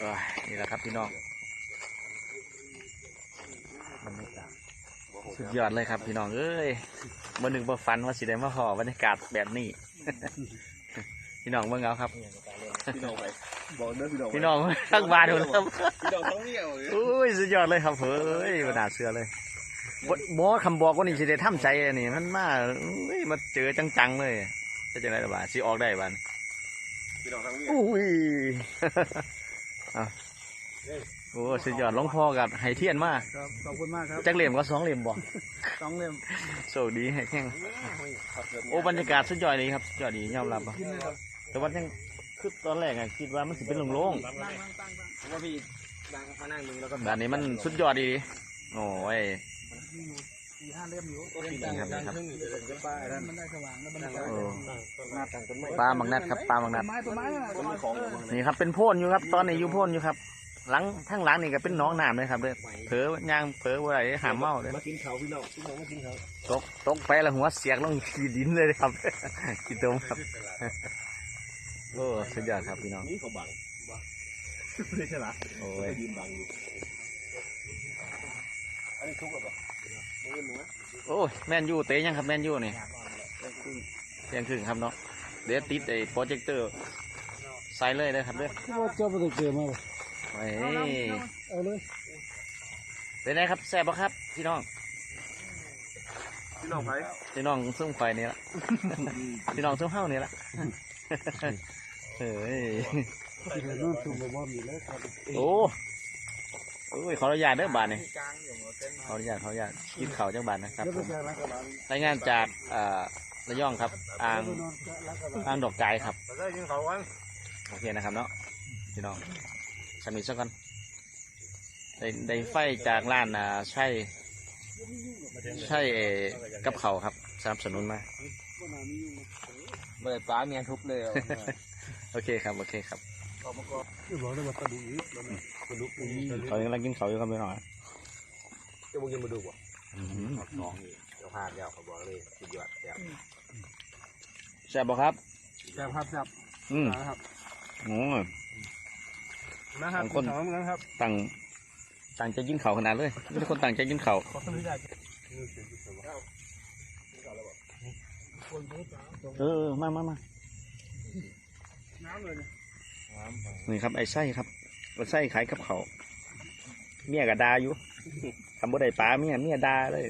เอ้ยนี่แหละครับพี่น้องบรรยากาศสุดยอดเลยครับพี่น้องเอ้ยบนหนึ่งบฝันว่าสิได้มาห่อบรรยากาศแบบนี้ พี่น้องเมื่อเงาครับ พี่น้องไปบอกเด้อพี่น้องพี่น้องทั้งบ้านหมดครับพี่น้องต้องเลี้ยวเลยอุ้ยสุดยอดเลยครับเฮ้ยบรรดาเสือเลยบ่บอคำบอกว่านี่สิได้ทำใจอันนี่มันมาอุ้ยมาเจอจังๆเลยจะจังไรล่ะบ้าสิออกได้บ้านพี่น้องต้องเลี้ยวอุ้ยเอาโอ้สุดยอดหลวงพ่อกับไฮเทียนมาครับขอบคุณมากครับจักเหลี่ยมก็สองเหลี่ยมบ่สองเล่มโชคดีให้แข่งโอ้บรรยากาศสุดยอดดีครับสุดยอดดียอมรับอะกินเลยครับแต่ว่ายังคือตอนแรกอะคิดว่ามันสิเป็นโล่งตั้งตั้งตั้งตั้งผมว่าพี่นั่งมานั่งมึงแล้วก็ๆด่านนี้มันสุดยอดดีโอ้ยมีอยู่ สี่ห้าเล่มอยู่นี่ครับนี่ครับป้ายนั้นมันได้สว่างแล้วมันได้โอ้มาทางต้นไม้ปลาบังนัดครับปลาบังนัดไม้ต้นไม้น่ะต้นไม้ของนี่ครับเป็นโพ่นอยู่ครับ ตอนนี้อยู่โพ่นอยู่ครับ หลังทั้งหลังนี่ก็เป็นหน้องน้ำเลยครับเลยเผลอย่างเผลอว่าไรหามเมาเลยมากินเขาพี่น้องพี่น้องมากินเขาตกตกไปแล้วหัวเสียกลงขีดินเลยครับขีตมครับโอ้สุดยอดครับพี่น้องนี่เขาบังไม่ใช่หรอโอ้ยยืนบังอยู่อันนี้ทุกข์หรอ โอ้ยแมนยูเตะยังครับแมนยูนี่เที่ยังครึ่งครับเนาะเดี๋ยวติดไอ้โปรเจคเตอร์ใส่เลยเลยครับเด้อที่ว่าเจ้าไปเจอมาเฮ้ยเอาเลยเป็นไงครับแซ่บปะครับพี่น้องพี่น้องไปพี่น้องซุ้มไฟนี่ละพี่น้องซุ้มเฮ้านี่ละเฮ้ยที่เรานู่นถูกบอมอยู่แล้วครับโอ้โอ้ยขออนุญาตเด้อบานนี่ขออนุญาตขออนุญาตกินข้าวจังบานนะครับเดี๋ยวผไปมเจอแล้วรายงานจากเอ่อระยองครับอ่างนอนรักกันอ่างดอกจายครับได้กินเขาวันโอเคนะครับเนาะพี่น้องสามีสักก่อนได้ได้ไฟจากร้านอ่าใช่ใช่เอ่อกับเขาวครับสนับสนุนมาเบิดป้าเมียทุบเลยโอเคครับ โอเคครับที่ บอกได้ว่าตะดุอีกแล้วนะกระดูกอีเขากำลังกินเขาวอยู่ครับพี่น้องจะมึงกินมาดูบ่อื้อหือน้องนี่เราพลาดแล้วเขาบอกเลยสุดยอดแล้วแซ่บบ่ครับจับครับจับอืมนะครับโอ้ยนะครับบางคนสองเหมือนกันครับต่างต่างใจกินเขาวขนาดเลยไม่ใช่คนต่างใจกินเขาวขอขึ้นที่ได้เออมามามาน้ำเลยเนี่ยนี่ครับไอ้ไส้ครับไอ้ไส้ขายกับเขาวเมียกับดาอยู่ทำบ่ได้ปลาเมียเมียดาเลย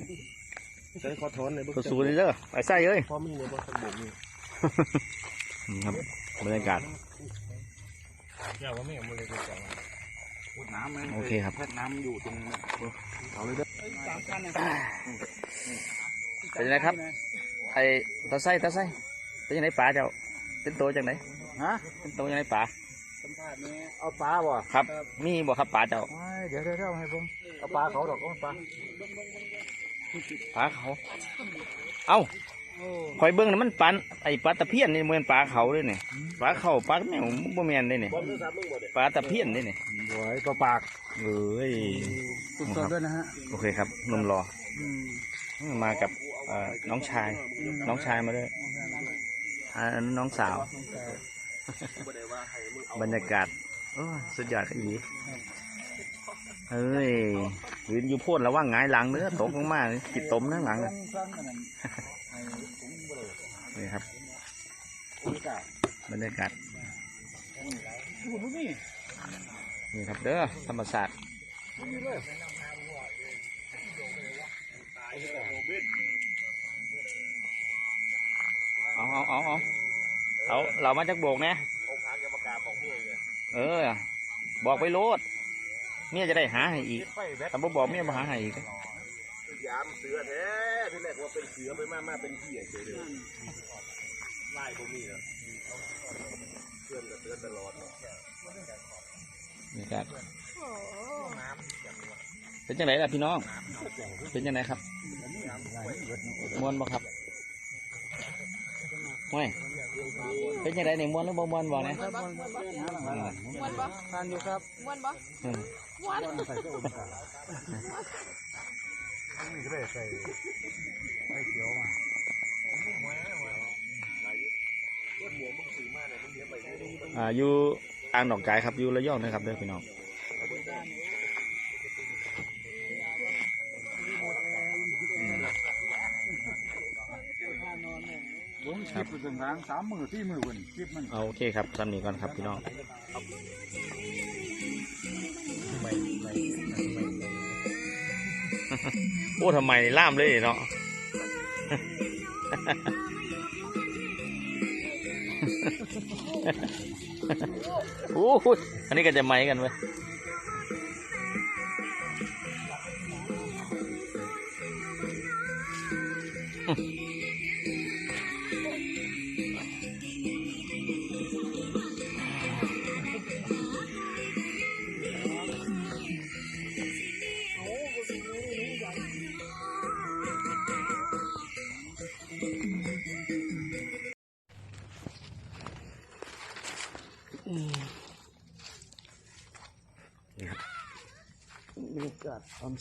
ฉันขอโทษเลยสู้ๆเลยเด้อไอ้ไส้เอ้ยพอมีเลยบ่สมบูรณ์นี่นี่ครับบรรยากาศอย่าว่าไม่เอามาเลยดีกว่าพูดน้ำมันโอเคครับแพทน้ำอยู่ตรงเขาเลยเด้อสามคันเนี่ยเป็นยังไงครับไอ้ตาไส้ตาไส้เป็นยังไงปลาเจ้าเป็นตัวจังไหนฮะเป็นตัวยังไงปลาสั มภาษณ์เนี่ยเอาปลาบ่ครับ มีบ่ครับปลาเจ้าเดี๋ยวเดี๋ยวเดี๋ยวให้ผมเอาปลาเขาดอกเอาปลาปลาเขา เอ้าโอ้คอยเบิ้งนะมันปลาไอ้ปลาตะเพียนนี่เหมือนปลาเขาเลยเนี่ยปลาเขาปลาแมวบ่แม่นเลยเนี่ยบอลมือสามมือบ่เด็ดปลาตะเพียนเลยเนี่ยหวยตัวปากเอ้ยสุดสดด้วยนะฮะโอเคครับหนุ่มรออืมมากับเอ่อน้องชาย น้องชายมาด้วยอ่าน้องสาว บรรยากาศโอ้สุดยอดอีหลีเฮ้ยยืนอยู่โพ่นระว่างหงายหลังเนื้อตกลงมาจิตตมนั่งหลังนี่ครับบรรยากาศนี่ครับเด้อธรรมศาสตร์เอาเอาเอาเอา เอาเรามาจากโบกเนี่ยเอาพากรรมการบอกเมียเลยเออ บอกไปโลดเมียจะได้หาให้อีกไฟแวดถ้าบ่บอกเมียมาหาให้อีกยามเสือแท้ที่แรกว่าเป็นเสือไปมามาเป็นพี่เฉยเลยไล่พวกนี้เลยเตือนกับเตือนตลอดนี่ครับเป็นจังไหนล่ะพี่น้อง เป็นจังไหนครับมวนบ่ครับไม่ เป็นจังไหนนี่มวนหรือบ่มวนบ่เนี่ยครับมันมันอืมม่วนบ่ทานอยู่ครับม่วนบ่อืมม่วนใส่เสื้ออุ่นกันนี่ก็ได้ใส่ไข่เขียวมาอ่าอยู่อ่างหนองกายครับอยู่ระยองนะครับเด้อพี่น้อง ลงคลิปไปถึงทางสามมือที่มือคนคลิปมัน เอาโอเคครับสำนีก่อนครับพี่น้องโอ้ทำไมล่ามเลยเนาะ โอ้ยอันนี้ก็จะไหมกันเว้ย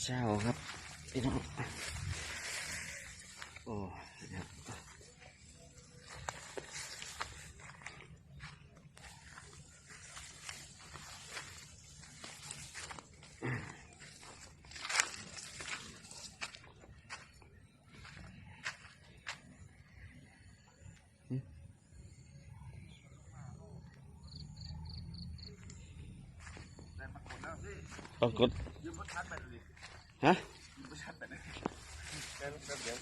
เช้าครับพี่น้องโอ้ครับปรากฏ ฮะยืมรถชัดไปเลยแค่แป๊บเดียว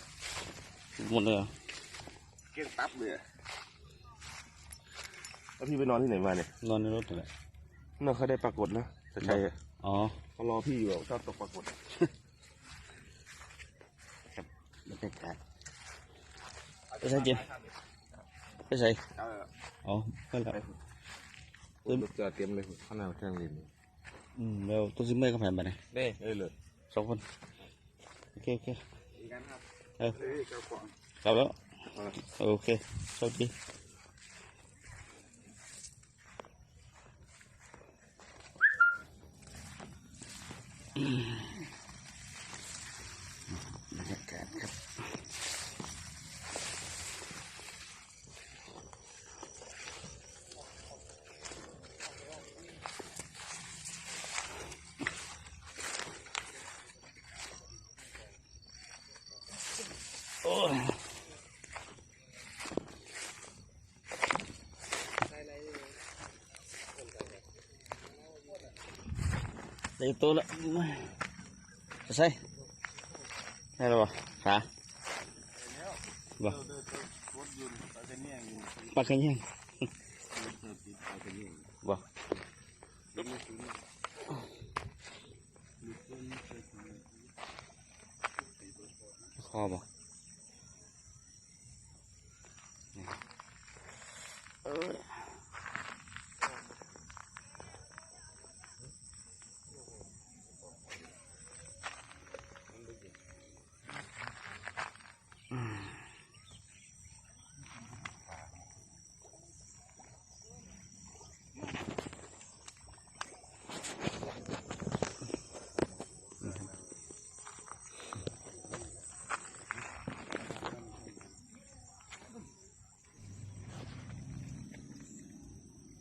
หมดเลยเหรอเกลี้ยงตับเลยอะแล้วพี่ไปนอนที่ไหนมาเนี่ย นอนในรถนี่แหละน่าเขาได้ปรากฏนะแต่ชัยอะอ๋อเขารอพี่อยู่อะชอบตกปรากฏบรรยากาศไปใส่จินไปใส่เอออ๋อไปแล้วรถจอดเตรียมเลยข้างหน้าเครื่องเล่นอืมแล้วตัวซิมเมอร์ก็ผ่านไปไหนเด้เอ้ยเลยส องคนโอเคโอเคอีกกันครับเออเฮ้ยเจ้าของกลับแล้วเออโอเคโชคดีบรรยากาศครับ โอ้ย ได้ตัวละไปใส่ได้แล้วบ่ขาบ่ปากกันยังบ่คอบ่เออ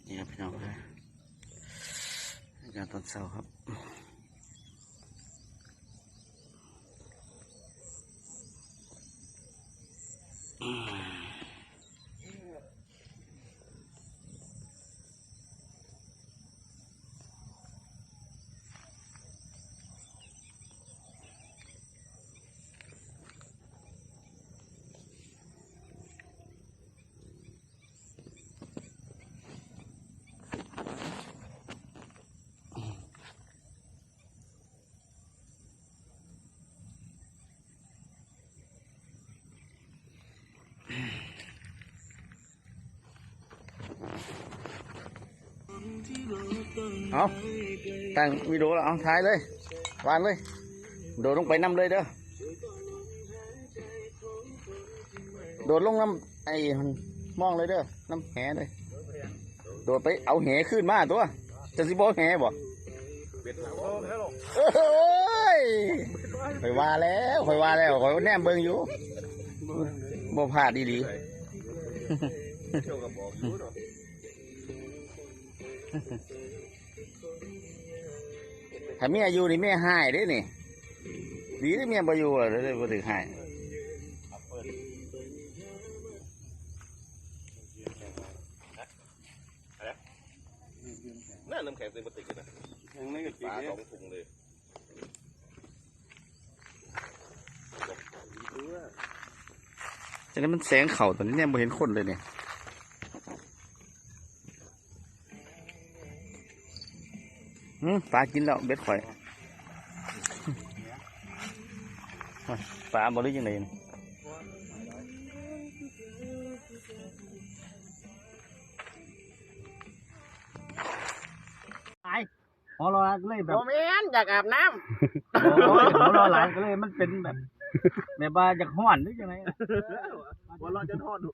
นี่ครับ พี่น้องครับบรรยากาศตอนเช้าครับ เอาตั้งวิดีโอแล้วเอาถ่ายเลยวานเลย โดดลง ไปน้ำเลยเด้อโดดลงน้ำไอ้มันมองเลยเด้อน้ำแหเลยโดดไปเอาแหขึ้นมาตัวจะสิบอกแหบ่เอ้ยข่อยว่าแล้วข่อยว่าแล้วข่อยแนมเบิ่งอยู่ บ่พลาดดีเที่ยวกับบอกอยู่เนาะๆถ้าเมียอยู่นี่เมียหายเด้นี่ ดีที่เมียบ่อยู่อะเลยบ่ถึงหายน่าน้ำแข็งเต็มกระติกเลยนะยังไม่กระปลาสองถุงเลย ฉะนั้นมันแสงเข่าตอนนี้เนี่ยบ่เห็นคนเลยเนี่ยหืมปลากินแล้วเบ็ดข่อยปลาบ่หรือยังไงนี่พอรอเลยแบบโมเมนอยากอาบน้โอ้ยพอรอหลายก็เลยมันเป็นแบบ แม่บ้าจากห้อนหรือยังไงหัวเราะจะทอดดู